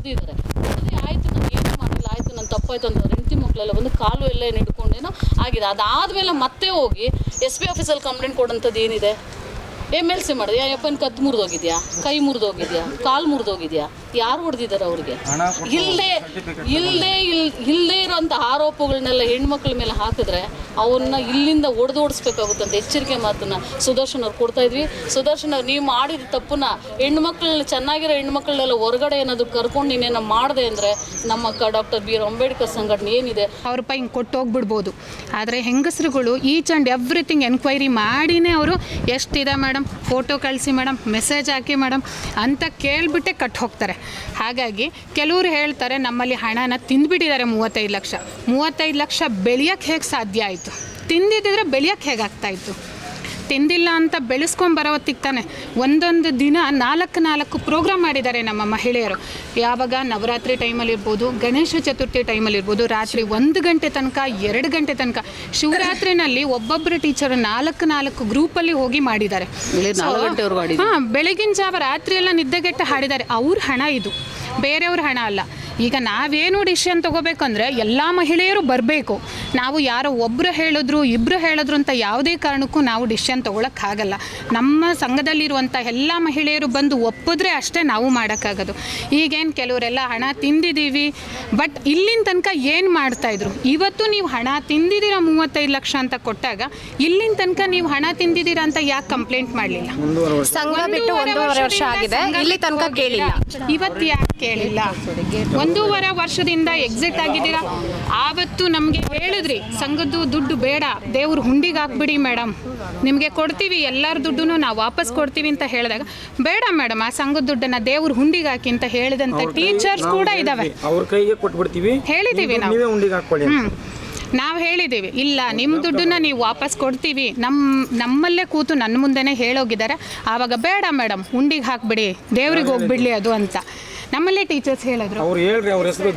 ಆ ಅದೇ ಆಯಿತು ನಾನು ಏನೂ ಮಾಡಿಲ್ಲ ಆಯಿತು ನನ್ನ ತಪ್ಪಾಯ್ತು ಅಂತ ಹೆಂಡತಿ ಮಕ್ಕಳೆಲ್ಲ ಒಂದು ಕಾಲು ಎಲ್ಲ ಏನು ಹಿಡ್ಕೊಂಡೇನೋ ಆಗಿದೆ. ಅದಾದಮೇಲೆ ಮತ್ತೆ ಹೋಗಿ ಎಸ್ ಪಿ ಆಫೀಸಲ್ಲಿ ಕಂಪ್ಲೇಂಟ್ ಕೊಡೋಂಥದ್ದು ಏನಿದೆ? ಎಂ ಎಲ್ ಸಿ ಮಾಡಿದೆ. ಯಪ್ಪನ ಕದ್ದು ಮುರಿದೋಗಿದ್ಯಾ? ಕೈ ಮುರಿದೋಗಿದ್ಯಾ? ಕಾಲು ಮುರಿದೋಗಿದ್ಯಾ? ಯಾರು ಹೊಡೆದಿದ್ದಾರೆ ಅವ್ರಿಗೆ? ಇಲ್ಲದೆ ಇಲ್ಲದೆ ಇಲ್ ಇಲ್ಲದೆ ಇರೋಂಥ ಆರೋಪಗಳನ್ನೆಲ್ಲ ಹೆಣ್ಮಕ್ಳ ಮೇಲೆ ಹಾಕಿದ್ರೆ ಅವನ್ನ ಇಲ್ಲಿಂದ ಒಡೆದು ಓಡಿಸ್ಬೇಕಾಗುತ್ತೆ ಅಂತ ಎಚ್ಚರಿಕೆ ಮಾತನ್ನು ಸುದರ್ಶನ್ ಅವ್ರು ಕೊಡ್ತಾ ಇದ್ವಿ. ಸುದರ್ಶನ್ ಅವ್ರು ನೀವು ಮಾಡಿದ ತಪ್ಪನ್ನ ಹೆಣ್ಮಕ್ಳನ್ನ ಚೆನ್ನಾಗಿರೋ ಹೆಣ್ಮಕ್ಳನ್ನೆಲ್ಲ ಹೊರಗಡೆ ಏನಾದ್ರು ಕರ್ಕೊಂಡು ನೀನೇನೋ ಮಾಡಿದೆ ಅಂದರೆ ನಮ್ಮ ಡಾಕ್ಟರ್ ಬಿ ಆರ್ ಅಂಬೇಡ್ಕರ್ ಸಂಘಟನೆ ಏನಿದೆ? ಅವ್ರ ರೂಪಾಯಿ ಹಿಂಗೆ ಕೊಟ್ಟು ಹೋಗ್ಬಿಡ್ಬೋದು. ಆದರೆ ಹೆಂಗಸರುಗಳು ಈಚ್ ಆ್ಯಂಡ್ ಎವ್ರಿಥಿಂಗ್ ಎನ್ಕ್ವೈರಿ ಮಾಡಿನೇ ಅವರು ಎಷ್ಟಿದೆ ಮೇಡಮ್ ಫೋಟೋ ಕಳಿಸಿ ಮೇಡಮ್ ಮೆಸೇಜ್ ಹಾಕಿ ಮೇಡಮ್ ಅಂತ ಕೇಳಿಬಿಟ್ಟೆ ಕಟ್ ಹೋಗ್ತಾರೆ. ಹಾಗಾಗಿ ಕೆಲವರು ಹೇಳ್ತಾರೆ, ನಮ್ಮಲ್ಲಿ ಹಣನ ತಿಂದುಬಿಟ್ಟಿದ್ದಾರೆ ಮೂವತ್ತೈದು ಲಕ್ಷ. ಮೂವತ್ತೈದು ಲಕ್ಷ ಬೆಳೆಯೋಕ್ಕೆ ಹೇಗೆ ಸಾಧ್ಯ ಆಯಿತು? ತಿಂದಿದ್ದಿದ್ರೆ ಬೆಳೆಯೋಕ್ಕೆ ಹೇಗಾಗ್ತಾಯಿತ್ತು ತಿಂದಿಲ್ಲ ಅಂತ ಬೆಳೆಸ್ಕೊಂಡು ಬರೋ ಹೊತ್ತಿಗೆ ತಾನೆ ಒಂದೊಂದು ದಿನ ನಾಲ್ಕು ನಾಲ್ಕು ಪ್ರೋಗ್ರಾಮ್ ಮಾಡಿದ್ದಾರೆ ನಮ್ಮ ಮಹಿಳೆಯರು. ಯಾವಾಗ ನವರಾತ್ರಿ ಟೈಮಲ್ಲಿ ಇರ್ಬೋದು ಗಣೇಶ ಚತುರ್ಥಿ ಟೈಮಲ್ಲಿ ಇರ್ಬೋದು ರಾತ್ರಿ ಒಂದು ಗಂಟೆ ತನಕ ಎರಡು ಗಂಟೆ ತನಕ ಶಿವರಾತ್ರಿನಲ್ಲಿ ಒಬ್ಬೊಬ್ಬರು ಟೀಚರ್ ನಾಲ್ಕು ನಾಲ್ಕು ಗ್ರೂಪಲ್ಲಿ ಹೋಗಿ ಮಾಡಿದ್ದಾರೆ. ಹಾಂ ಬೆಳಗಿನ ಜಾವ ರಾತ್ರಿ ಎಲ್ಲ ನಿದ್ದೆಗೆಟ್ಟು ಹಾಡಿದ್ದಾರೆ. ಅವ್ರ ಹಣ ಇದು. ಬೇರೆಯವ್ರ ಹಣ ಅಲ್ಲ. ಈಗ ನಾವೇನು ಡಿಸಿಷನ್ ತೊಗೋಬೇಕಂದ್ರೆ ಎಲ್ಲ ಮಹಿಳೆಯರು ಬರಬೇಕು. ನಾವು ಯಾರೋ ಒಬ್ಬರು ಹೇಳಿದ್ರು ಇಬ್ಬರು ಹೇಳಿದ್ರು ಅಂತ ಯಾವುದೇ ಕಾರಣಕ್ಕೂ ನಾವು ಡಿಸಿಷನ್ ತೊಗೊಳಕ್ಕಾಗಲ್ಲ. ನಮ್ಮ ಸಂಘದಲ್ಲಿರುವಂಥ ಎಲ್ಲ ಮಹಿಳೆಯರು ಬಂದು ಒಪ್ಪಿದ್ರೆ ಅಷ್ಟೇ ನಾವು ಮಾಡೋಕ್ಕಾಗೋದು. ಈಗೇನು ಕೆಲವರೆಲ್ಲ ಹಣ ತಿಂದಿದ್ದೀವಿ ಬಟ್ ಇಲ್ಲಿನ ತನಕ ಏನು ಮಾಡ್ತಾಯಿದ್ರು? ಇವತ್ತು ನೀವು ಹಣ ತಿಂದಿದ್ದೀರಾ ಮೂವತ್ತೈದು ಲಕ್ಷ ಅಂತ ಕೊಟ್ಟಾಗ ಇಲ್ಲಿನ ತನಕ ನೀವು ಹಣ ತಿಂದಿದ್ದೀರಾ ಅಂತ ಯಾಕೆ ಕಂಪ್ಲೇಂಟ್ ಮಾಡಲಿಲ್ಲ? ಸಂಘ ಬಿಟ್ಟು ಒಂದೂವರೆ ವರ್ಷ ಆಗಿದೆ. ಇಲ್ಲಿ ತನಕ ಕೇಳಿಲ್ಲ. ಇವತ್ತು ಯಾಕೆ ಕೇಳಿಲ್ಲ. ಒಂದೂವರೆ ವರ್ಷದಿಂದ ಎಕ್ಸಿಟ್ ಆಗಿದ್ದೀರಾ? ಆವತ್ತು ನಮಗೆ ಹೇಳಿದ್ರಿ ಸಂಘದ್ದು ದುಡ್ಡು ಬೇಡ ದೇವ್ರ ಹುಂಡಿಗೆ ಹಾಕ್ಬಿಡಿ ಮೇಡಮ್ ನಿಮಗೆ ಕೊಡ್ತೀವಿ ಎಲ್ಲರ ದುಡ್ಡು ನಾವು ವಾಪಸ್ ಕೊಡ್ತೀವಿ ಅಂತ ಹೇಳಿದಾಗ ಬೇಡ ಮೇಡಮ್ ಆ ಸಂಘದ ದುಡ್ಡನ್ನ ದೇವ್ರ ಹುಂಡಿಗೆ ಹಾಕಿ ಅಂತ ಹೇಳಿದಂಥ ಟೀಚರ್ಸ್ ಕೂಡ ಇದ್ದಾವೆ ಅವ್ರ ಕೈಗೆ ಕೊಟ್ಬಿಡ್ತೀವಿ. ಹೇಳಿದ್ದೀವಿ ನಾವು ಹಾಕೊಳ್ಳಿ ಹ್ಞೂ ನಾವು ಹೇಳಿದ್ದೀವಿ ಇಲ್ಲ ನಿಮ್ಮ ದುಡ್ಡನ್ನ ನೀವು ವಾಪಸ್ ಕೊಡ್ತೀವಿ. ನಮ್ಮ ನಮ್ಮಲ್ಲೇ ಕೂತು ನನ್ನ ಮುಂದೆನೇ ಹೇಳೋಗಿದ್ದಾರೆ. ಆವಾಗ ಬೇಡ ಮೇಡಮ್ ಹುಂಡಿಗೆ ಹಾಕ್ಬಿಡಿ ದೇವ್ರಿಗೆ ಹೋಗ್ಬಿಡ್ಲಿ ಅದು ಅಂತ. ನಮ್ಮಲ್ಲೇ ಟೀಚರ್ಸ್ ಹೇಳಿದ್ರು. ಅವ್ರು ಹೇಳ್ರಿ ಅವ್ರ ಹೆಸರು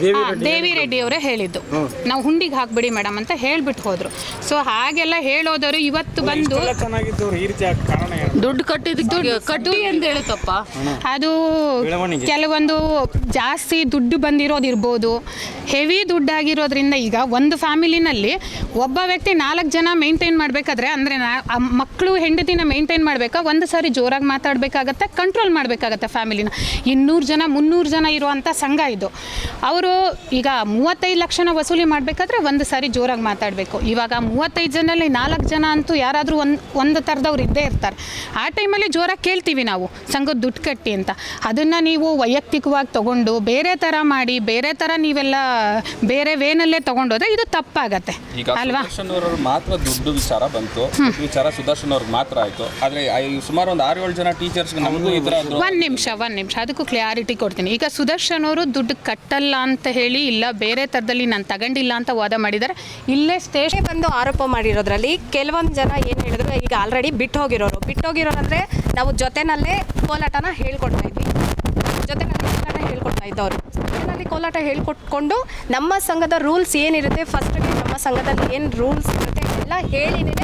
ದೇವಿ ರೆಡ್ಡಿ ಅವರೇ ಹೇಳಿದ್ದು. ನಾವು ಹುಂಡಿಗೆ ಹಾಕ್ಬಿಡಿ ಮೇಡಮ್ ಅಂತ ಹೇಳ್ಬಿಟ್ಟು ಹೋದ್ರು. ಸೊ ಹಾಗೆಲ್ಲ ಹೇಳೋದವರು ಇವತ್ತು ಬಂದು ಚೆನ್ನಾಗಿದ್ದವ್ರು ಈ ರೀತಿ ಆಗ್ ಕಾರಣ ದುಡ್ಡು ಕಟ್ಟಿದ್ದಕ್ಕೆ ಕಟ್ಟಿ ಅಂತ ಹೇಳುತ್ತಪ್ಪ. ಅದು ಕೆಲವೊಂದು ಜಾಸ್ತಿ ದುಡ್ಡು ಬಂದಿರೋದಿರ್ಬೋದು. ಹೆವಿ ದುಡ್ಡಾಗಿರೋದ್ರಿಂದ ಈಗ ಒಂದು ಫ್ಯಾಮಿಲಿನಲ್ಲಿ ಒಬ್ಬ ವ್ಯಕ್ತಿ ನಾಲ್ಕು ಜನ ಮೇಂಟೈನ್ ಮಾಡಬೇಕಾದ್ರೆ ಅಂದರೆ ಮಕ್ಕಳು ಹೆಂಡತಿನ ಮೇಂಟೈನ್ ಮಾಡಬೇಕಾ? ಒಂದು ಸಾರಿ ಜೋರಾಗಿ ಮಾತಾಡಬೇಕಾಗತ್ತೆ ಕಂಟ್ರೋಲ್ ಮಾಡಬೇಕಾಗತ್ತೆ ಫ್ಯಾಮಿಲಿನ. ಇನ್ನೂರು ಜನ ಮುನ್ನೂರು ಜನ ಇರುವಂಥ ಸಂಘ ಇದು. ಅವರು ಈಗ ಮೂವತ್ತೈದು ಲಕ್ಷನ ವಸೂಲಿ ಮಾಡಬೇಕಾದ್ರೆ ಒಂದು ಸಾರಿ ಜೋರಾಗಿ ಮಾತಾಡಬೇಕು. ಇವಾಗ ಮೂವತ್ತೈದು ಜನಲ್ಲಿ ನಾಲ್ಕು ಜನ ಅಂತೂ ಯಾರಾದರೂ ಒಂದು ಒಂದು ಥರದವ್ರು ಇದ್ದೇ ಇರ್ತಾರೆ. ಆ ಟೈಮಲ್ಲಿ ಜೋರಾಗಿ ಕೇಳ್ತೀವಿ ನಾವು ಸಂಘದ ದುಡ್ಡು ಕಟ್ಟಿ ಅಂತ. ಅದನ್ನು ನೀವು ವೈಯಕ್ತಿಕವಾಗಿ ತಗೊಂಡು ಬೇರೆ ಥರ ಮಾಡಿ ಬೇರೆ ಥರ ನೀವೆಲ್ಲ ಬೇರೆ ವೇನಲ್ಲೇ ತಗೊಂಡೋದ್ರೆ ಇದು ತಪ್ಪಾಗತ್ತೆ ಈಗ ಅಲ್ವಾ? ಮಾತ್ರ ದುಡ್ಡು ವಿಚಾರ ಬಂತು ವಿಚಾರ ಸುದರ್ಶನ್ ಅವ್ರಿಗೆ ಮಾತ್ರ ಆಯಿತು. ಆದರೆ ಈ ಸುಮಾರು ಒಂದು ಆರು ಏಳು ಜನ ಟೀಚರ್ಸ್ ನಮಗೂ ಈ ತರ ಒಂದು ನಿಮಿಷ ಒಂದು ನಿಮಿಷ ಅದಕ್ಕೂ ಕ್ಲಾರಿಟಿ ಕೊಡ್ತೀನಿ. ಈಗ ಸುದರ್ಶನ್ ಅವರು ದುಡ್ಡು ಕಟ್ಟಲ್ಲ ಅಂತ ಹೇಳಿ ಇಲ್ಲ ಬೇರೆ ಥರದಲ್ಲಿ ನಾನು ತಗೊಂಡಿಲ್ಲ ಅಂತ ವಾದ ಮಾಡಿದ್ದಾರೆ ಇಲ್ಲೇ ಸ್ಟೇಷನ್ ಬಂದು ಆರೋಪ ಮಾಡಿರೋದ್ರಲ್ಲಿ ಕೆಲವೊಂದು ಜನ ಏನು ಹೇಳಿದ್ರು ಈಗ ಆಲ್ರೆಡಿ ಬಿಟ್ಟು ಹೋಗಿರೋರು. ಬಿಟ್ಟು ಹೋಗಿರೋರು ಅಂದರೆ ನಾವು ಜೊತೆನಲ್ಲೇ ಕೋಲಾಟನ ಹೇಳ್ಕೊಡ್ತಾ ಇದ್ವಿ. ಜೊತೆನಲ್ಲಿ ಕೋಲಾಟ ಹೇಳ್ಕೊಡ್ತಾ ಇದ್ದವರು. ಜೊತೆನಲ್ಲಿ ಕೋಲಾಟ ಹೇಳ್ಕೊಟ್ಕೊಂಡು ನಮ್ಮ ಸಂಘದ ರೂಲ್ಸ್ ಏನಿರುತ್ತೆ ಫಸ್ಟ್ಗೆ ನಮ್ಮ ಸಂಘದಲ್ಲಿ ಏನು ರೂಲ್ಸ್ ಇರುತ್ತೆ ಎಲ್ಲ ಹೇಳಿನೇ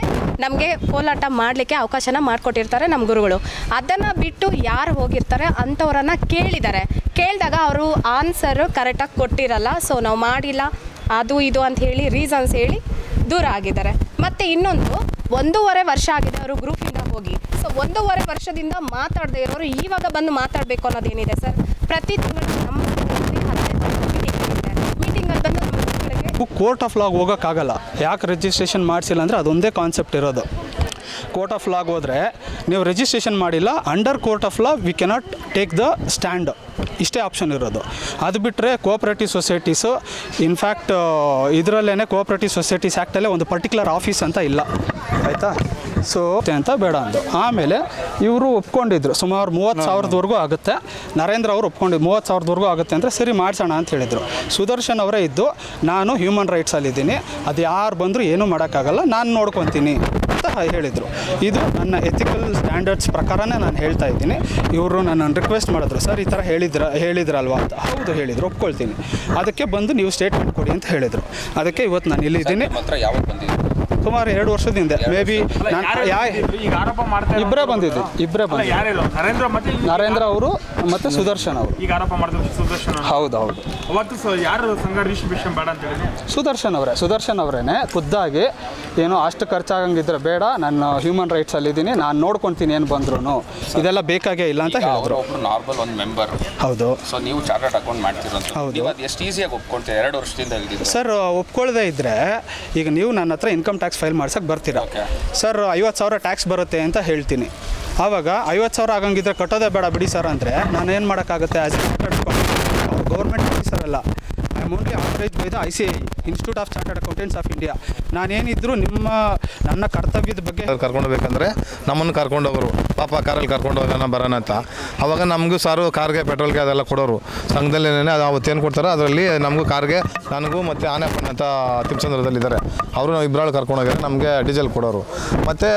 ನಮಗೆ ಕೋಲಾಟ ಮಾಡಲಿಕ್ಕೆ ಅವಕಾಶನ ಮಾಡಿಕೊಟ್ಟಿರ್ತಾರೆ ನಮ್ಮ ಗುರುಗಳು. ಅದನ್ನು ಬಿಟ್ಟು ಯಾರು ಹೋಗಿರ್ತಾರೆ ಅಂಥವ್ರನ್ನ ಕೇಳಿದ್ದಾರೆ. ಕೇಳಿದಾಗ ಅವರು ಆನ್ಸರು ಕರೆಕ್ಟಾಗಿ ಕೊಟ್ಟಿರಲ್ಲ ಸೊ ನಾವು ಮಾಡಿಲ್ಲ, ಅದು ಇದು ಅಂತ ಹೇಳಿ ರೀಸನ್ಸ್ ಹೇಳಿ ದೂರ ಆಗಿದ್ದಾರೆ. ಮತ್ತು ಇನ್ನೊಂದು, ಒಂದೂವರೆ ವರ್ಷ ಆಗಿದೆ ಅವರು ಗ್ರೂಪಿಂದ ಹೋಗಿ. ಸೊ ಒಂದೂವರೆ ವರ್ಷದಿಂದ ಮಾತಾಡದೇ ಇರೋರು ಇವಾಗ ಬಂದು ಮಾತಾಡಬೇಕು ಅನ್ನೋದೇನಿದೆ ಸರ್? ಪ್ರತಿ ತಿಂಗಳು ನಮ್ಮ ಕೋರ್ಟ್ ಆಫ್ ಲಾಗ್ ಹೋಗೋಕ್ಕಾಗಲ್ಲ. ಯಾಕೆ ರಿಜಿಸ್ಟ್ರೇಷನ್ ಮಾಡಿಸಿಲ್ಲ ಅಂದರೆ ಅದೊಂದೇ ಕಾನ್ಸೆಪ್ಟ್ ಇರೋದು. ಕೋರ್ಟ್ ಆಫ್ ಲಾಗ್ ಹೋದರೆ ನೀವು ರಿಜಿಸ್ಟ್ರೇಷನ್ ಮಾಡಿಲ್ಲ under court of law we cannot take the stand ಇಷ್ಟೇ ಆಪ್ಷನ್ ಇರೋದು. ಅದು ಬಿಟ್ಟರೆ ಕೋಆಪ್ರೇಟಿವ್ ಸೊಸೈಟೀಸು ಇನ್ಫ್ಯಾಕ್ಟ್ ಇದರಲ್ಲೇ ಕೋಆಪ್ರೇಟಿವ್ ಸೊಸೈಟೀಸ್ ಆ್ಯಕ್ಟಲ್ಲೇ ಒಂದು ಪರ್ಟಿಕ್ಯುಲರ್ ಆಫೀಸ್ ಅಂತ ಇಲ್ಲ. ಆಯಿತಾ? ಸೊ ಅಂತ ಬೇಡ ಅಂದು. ಆಮೇಲೆ ಇವರು ಒಪ್ಕೊಂಡಿದ್ರು. ಸುಮಾರು ಮೂವತ್ತು ಸಾವಿರದವರೆಗೂ ಆಗುತ್ತೆ. ನರೇಂದ್ರ ಅವರು ಒಪ್ಕೊಂಡಿದ್ದು ಮೂವತ್ತು ಸಾವಿರದವರೆಗೂ ಆಗುತ್ತೆ ಅಂದರೆ ಸರಿ ಮಾಡಿಸೋಣ ಅಂತ ಹೇಳಿದರು. ಸುದರ್ಶನ್ ಅವರೇ ಇದ್ದು, ನಾನು ಹ್ಯೂಮನ್ ರೈಟ್ಸಲ್ಲಿದ್ದೀನಿ ಅದು ಯಾರು ಬಂದರೂ ಏನೂ ಮಾಡೋಕ್ಕಾಗಲ್ಲ. ನಾನು ನೋಡ್ಕೊತೀನಿ. ಅಂತ ಹೇಳಿದರು. ಇದು ನನ್ನ ಎಥಿಕಲ್ ಸ್ಟ್ಯಾಂಡರ್ಡ್ಸ್ ಪ್ರಕಾರನೇ ನಾನು ಹೇಳ್ತಾ ಇದ್ದೀನಿ. ಇವರು ನನ್ನನ್ನು ರಿಕ್ವೆಸ್ಟ್ ಮಾಡಿದ್ರು. ಸರ್, ಈ ಥರ ಹೇಳಿದ್ರ, ಹೇಳಿದ್ರಲ್ವಾ? ಅಂತ. ಹೌದು, ಹೇಳಿದರು. ಒಪ್ಕೊಳ್ತೀನಿ. ಅದಕ್ಕೆ ಬಂದು ನೀವು ಸ್ಟೇಟ್ಮೆಂಟ್ ಕೊಡಿ ಅಂತ ಹೇಳಿದರು. ಅದಕ್ಕೆ ಇವತ್ತು ನಾನು ಇಲ್ಲಿದ್ದೀನಿ ಮಾತ್ರ ಯಾವಾಗ ಬಂದಿದೆ ಸುಮಾರು ಎರಡು ವರ್ಷದಿಂದ ಮೇ ಬಿ ಇಬ್ಬರೇ ಬಂದಿದ್ದು ಇಬ್ಬರೇ ಬಂದಿದ್ದು. ನರೇಂದ್ರ ಮತ್ತೆ ನರೇಂದ್ರ ಅವರು ಮತ್ತು ಸುದರ್ಶನ್ ಅವರು. ಈಗ ಆರೋಪ ಸುದರ್ಶನ್ ಹೌದು ಹೌದು. ಅವತ್ತು ಯಾರು ಬೇಡ ಅಂತ ಸುದರ್ಶನ್ ಅವರೇ ಸುದರ್ಶನ್ ಅವರೇನೆ ಖುದ್ದಾಗಿ ಏನು ಅಷ್ಟು ಖರ್ಚಾಗಂಗಿದ್ರೆ ಬೇಡ ನಾನು ಹ್ಯೂಮನ್ ರೈಟ್ಸ್ ಅಲ್ಲಿ ರೈಟ್ಸಲ್ಲಿದ್ದೀನಿ ನಾನು ನೋಡ್ಕೊತೀನಿ ಏನು ಬಂದ್ರು ಇದೆಲ್ಲ ಬೇಕಾಗೇ ಇಲ್ಲ ಅಂತ ಹೇಳಿದ್ರು. ಒಬ್ರು ನಾರ್ಮಲ್ ಒಂದು ಮೆಂಬರ್ ಹೌದು. ಸೊ ನೀವು ಚಾರ್ಟರ್ಡ್ ಅಕೌಂಟ್ ಮಾಡ್ತೀರಂತ ಹೌದು. ಎಷ್ಟು ಈಸಿಯಾಗಿ ಒಪ್ಕೊಳ್ತೀವಿ ಎರಡು ವರ್ಷದಿಂದ ಸರ್ ಒಪ್ಕೊಳ್ಳದೆ ಇದ್ರೆ ಈಗ ನೀವು ನನ್ನ ಹತ್ರ ಇನ್ಕಮ್ ಟ್ಯಾಕ್ಸ್ ಫೈಲ್ ಮಾಡ್ಸಕ್ಕೆ ಬರ್ತೀರಾ? ಸರ್ ಐವತ್ತು ಸಾವಿರ ಟ್ಯಾಕ್ಸ್ ಬರುತ್ತೆ ಅಂತ ಹೇಳ್ತೀನಿ. ಆವಾಗ ಐವತ್ತು ಸಾವಿರ ಆಗಂಗಿದ್ರೆ ಕಟ್ಟೋದೇ ಬೇಡ ಬಿಡಿ ಸರ್ ಅಂದರೆ ನಾನು ಏನು ಮಾಡೋಕ್ಕಾಗುತ್ತೆ? ಆ್ಯಸ್ ಗೌರ್ಮೆಂಟ್ ಆಫೀಸರ್ ಅಲ್ಲ. I am only authorise by the I C I institute of chartered accountants of India ನಾನೇನಿದ್ರು ನಿಮ್ಮ, ನನ್ನ ಕರ್ತವ್ಯದ ಬಗ್ಗೆ ಕರ್ಕೊಂಡು ಹೋಗ್ಬೇಕಂದ್ರೆ ನಮ್ಮನ್ನು ಕರ್ಕೊಂಡೋಗರು. ಪಾಪ ಕಾರಲ್ಲಿ ಕರ್ಕೊಂಡು ಹೋಗೋಣ ಬರೋಣ ಅಂತ. ಅವಾಗ ನಮಗೂ ಸಾರು ಕಾರ್ಗೆ, ಪೆಟ್ರೋಲ್ಗೆ ಅದೆಲ್ಲ ಕೊಡೋರು. ಸಂಘದಲ್ಲಿ ಅದು ಅವತ್ತೇನು ಕೊಡ್ತಾರೋ ಅದರಲ್ಲಿ ನಮಗೂ ಕಾರ್ಗೆ, ನನಗೂ ಮತ್ತು ಆನೆಪ್ಪನ ಅಂತ ತಿಪ್ಪಚಂದ್ರದಲ್ಲಿದ್ದಾರೆ ಅವರು ನಾವು ಇಬ್ಬರಾಳು ನಮಗೆ ಡೀಸೆಲ್ ಕೊಡೋರು. ಮತ್ತು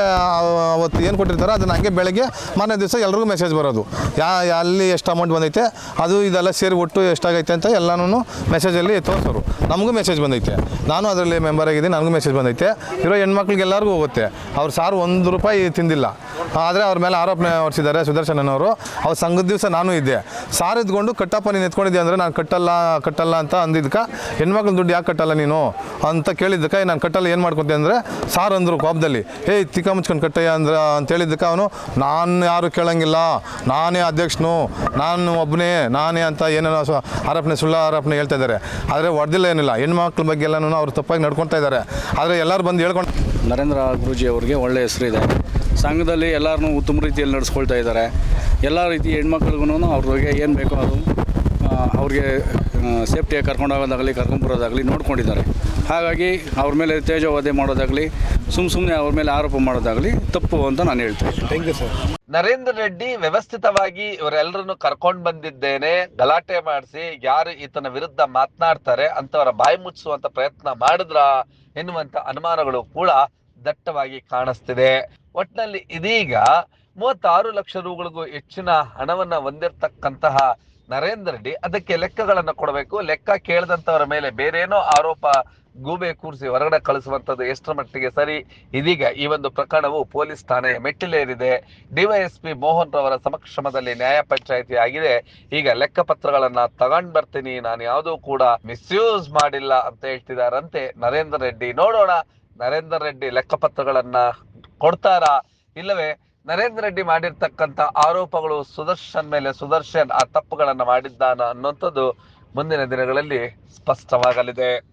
ಅವತ್ತು ಏನು ಕೊಟ್ಟಿರ್ತಾರೋ ಅದು ನನಗೆ ಬೆಳಗ್ಗೆ ಮಾರನೇ ದಿವಸ ಎಲ್ರಿಗೂ ಮೆಸೇಜ್ ಬರೋದು. ಯಾ, ಅಲ್ಲಿ ಎಷ್ಟು ಅಮೌಂಟ್ ಬಂದೈತೆ, ಅದು ಇದೆಲ್ಲ ಸೇರಿ ಒಟ್ಟು ಎಷ್ಟಾಗೈತೆ ಅಂತ ಎಲ್ಲನೂ ಮೆಸೇಜಲ್ಲಿ ತೋರಿಸೋರು. ನಮಗೂ ಮೆಸೇಜ್ ಬಂದೈತೆ. ನಾನು ಅದರಲ್ಲಿ ಮೆಂಬರ್ ಆಗಿದ್ದೀನಿ, ನನಗೂ ಮೆಸೇಜ್ ಬಂದೈತೆ. ಇರೋ ಹೆಣ್ಮಕ್ಳಿಗೆಲ್ಲರಿಗೂ ಹೋಗುತ್ತೆ. ಅವ್ರು ಸಾರು ಒಂದು ರೂಪಾಯಿ ತಿಂದಿಲ್ಲ. ಆದರೆ ಅವ್ರ ಮೇಲೆ ಆರೋಪಣೆ ಹೊರಿಸಿದ್ದಾರೆ ಸುದರ್ಶನನವರು ಅವ್ರ ಸಂಘದ ದಿವಸ ನಾನು ಇದ್ದೆ. ಸಾರು ಇದ್ಕೊಂಡು ಕಟ್ಟಪ್ಪ ನೀನು ಎತ್ಕೊಂಡಿದ್ದೆ ಅಂದರೆ ನಾನು ಕಟ್ಟಲ್ಲ ಕಟ್ಟಲ್ಲ ಅಂತ ಅಂದಿದ್ದಕ್ಕೆ ಹೆಣ್ಮಕ್ಳು ದುಡ್ಡು ಯಾಕೆ ಕಟ್ಟಲ್ಲ ನೀನು? ಅಂತ ಕೇಳಿದ್ದಕ್ಕೆ ನಾನು ಕಟ್ಟಲ್ಲ, ಏನು ಮಾಡ್ಕೊತೀನಿ ಅಂದರೆ? ಸಾರು ಅಂದರು ಕೋಪದಲ್ಲಿ ಏಯ್ ತಿಕ್ಕ ಮುಚ್ಕೊಂಡು ಕಟ್ಟಯ್ಯ ಅಂದ್ರೆ, ಅಂತ ಹೇಳಿದ್ದಕ್ಕೆ ಅವನು, ನಾನು ಯಾರು ಕೇಳಂಗಿಲ್ಲ. ನಾನೇ ಅಧ್ಯಕ್ಷನು. ನಾನು ಒಬ್ಬನೇ ನಾನೇ ಅಂತ ಏನೇನೋ ಆರೋಪಣೆ ಸುಳ್ಳು ಆರೋಪಣೆ ಹೇಳ್ತಾ ಇದ್ದಾರೆ. ಆದರೆ ಹೊಡೆದಿಲ್ಲ ಏನಿಲ್ಲ. ಹೆಣ್ಮಕ್ಳ ಬಗ್ಗೆ ಎಲ್ಲನೂ ಅವ್ರು ತಪ್ಪಾಗಿ ನಡ್ಕೊತಾ ಇದ್ದಾರೆ. ಆದರೆ ಎಲ್ಲರೂ ಬಂದು ಹೇಳ್ಕೊಂಡು ನರೇಂದ್ರ ಗುರೂಜಿ ಅವರಿಗೆ ಒಳ್ಳೆ ಹೆಸರಿದೆ ಸಂಘದಲ್ಲಿ ಎಲ್ಲರನ್ನೂ ಉತ್ತಮ ರೀತಿಯಲ್ಲಿ ನಡೆಸ್ಕೊಳ್ತಾ ಇದ್ದಾರೆ. ಎಲ್ಲ ರೀತಿ ಹೆಣ್ಮಕ್ಳಿಗೂ ಅವ್ರಿಗೆ ಏನು ಬೇಕೋ ಅದು ಅವ್ರಿಗೆ ಸೇಫ್ಟಿಯಾಗಿ ಕರ್ಕೊಂಡು ಹೋಗೋದಾಗಲಿ ಕರ್ಕೊಂಬರೋದಾಗಲಿ ನೋಡ್ಕೊಂಡಿದ್ದಾರೆ. ಹಾಗಾಗಿ ಅವ್ರ ಮೇಲೆ ತೇಜೋವಧೆ ಮಾಡೋದಾಗಲಿ ಸುಮ್ಮ ಸುಮ್ಮನೆ ಅವ್ರ ಮೇಲೆ ಆರೋಪ ಮಾಡೋದಾಗಲಿ ತಪ್ಪು ಅಂತ ನಾನು ಹೇಳ್ತೀನಿ thank you sir Narendra Reddy ವ್ಯವಸ್ಥಿತವಾಗಿ ಇವರೆಲ್ಲರನ್ನು ಕರ್ಕೊಂಡು ಬಂದಿದ್ದೇನೆ ಗಲಾಟೆ ಮಾಡಿಸಿ ಯಾರು ಈತನ ವಿರುದ್ಧ ಮಾತನಾಡ್ತಾರೆ ಅಂತವರ ಬಾಯಿ ಮುಚ್ಚಿಸುವಂತ ಪ್ರಯತ್ನ ಮಾಡಿದ್ರ? ಎನ್ನುವಂತ ಅನುಮಾನಗಳು ಕೂಡ ದಟ್ಟವಾಗಿ ಕಾಣಿಸ್ತಿದೆ. ಒಟ್ನಲ್ಲಿ ಇದೀಗ ಮೂವತ್ತಾರು ಲಕ್ಷ ರೂಗಳಿಗೂ ಹೆಚ್ಚಿನ ಹಣವನ್ನ ಹೊಂದಿರತಕ್ಕಂತಹ ನರೇಂದ್ರ ರೆಡ್ಡಿ ಅದಕ್ಕೆ ಲೆಕ್ಕಗಳನ್ನ ಕೊಡಬೇಕು. ಲೆಕ್ಕ ಕೇಳದಂತವರ ಮೇಲೆ ಬೇರೇನೋ ಆರೋಪ ಗೂಬೆ ಕೂರಿಸಿ ಹೊರಗಡೆ ಕಳಿಸುವಂತದ್ದು ಎಷ್ಟರ ಮಟ್ಟಿಗೆ ಸರಿ? ಇದೀಗ ಈ ಒಂದು ಪ್ರಕರಣವು ಪೊಲೀಸ್ ಠಾಣೆಯ ಮೆಟ್ಟಿಲೇರಿದೆ. ಡಿವೈಎಸ್ಪಿ ಮೋಹನ್ ರವರ ಸಮಕ್ಷಮದಲ್ಲಿ ನ್ಯಾಯ ಪಂಚಾಯಿತಿ ಆಗಿದೆ. ಈಗ ಲೆಕ್ಕಪತ್ರಗಳನ್ನು ತಗೊಂಡ್ ಬರ್ತೀನಿ. ನಾನು ಯಾವುದೂ ಕೂಡ ಮಿಸ್ಯೂಸ್ ಮಾಡಿಲ್ಲ ಅಂತ ಹೇಳ್ತಿದಾರಂತೆ ನರೇಂದ್ರ ರೆಡ್ಡಿ. ನೋಡೋಣ, ನರೇಂದ್ರ ರೆಡ್ಡಿ ಲೆಕ್ಕಪತ್ರಗಳನ್ನ ಕೊಡ್ತಾರಾ? ಇಲ್ಲವೇ, ನರೇಂದ್ರ ರೆಡ್ಡಿ ಮಾಡಿರ್ತಕ್ಕಂಥ ಆರೋಪಗಳು ಸುದರ್ಶನ್ ಮೇಲೆ ಸುದರ್ಶನ್ ಆ ತಪ್ಪುಗಳನ್ನ ಮಾಡಿದ್ದಾನ ಅನ್ನುವಂಥದ್ದು ಮುಂದಿನ ದಿನಗಳಲ್ಲಿ ಸ್ಪಷ್ಟವಾಗಲಿದೆ.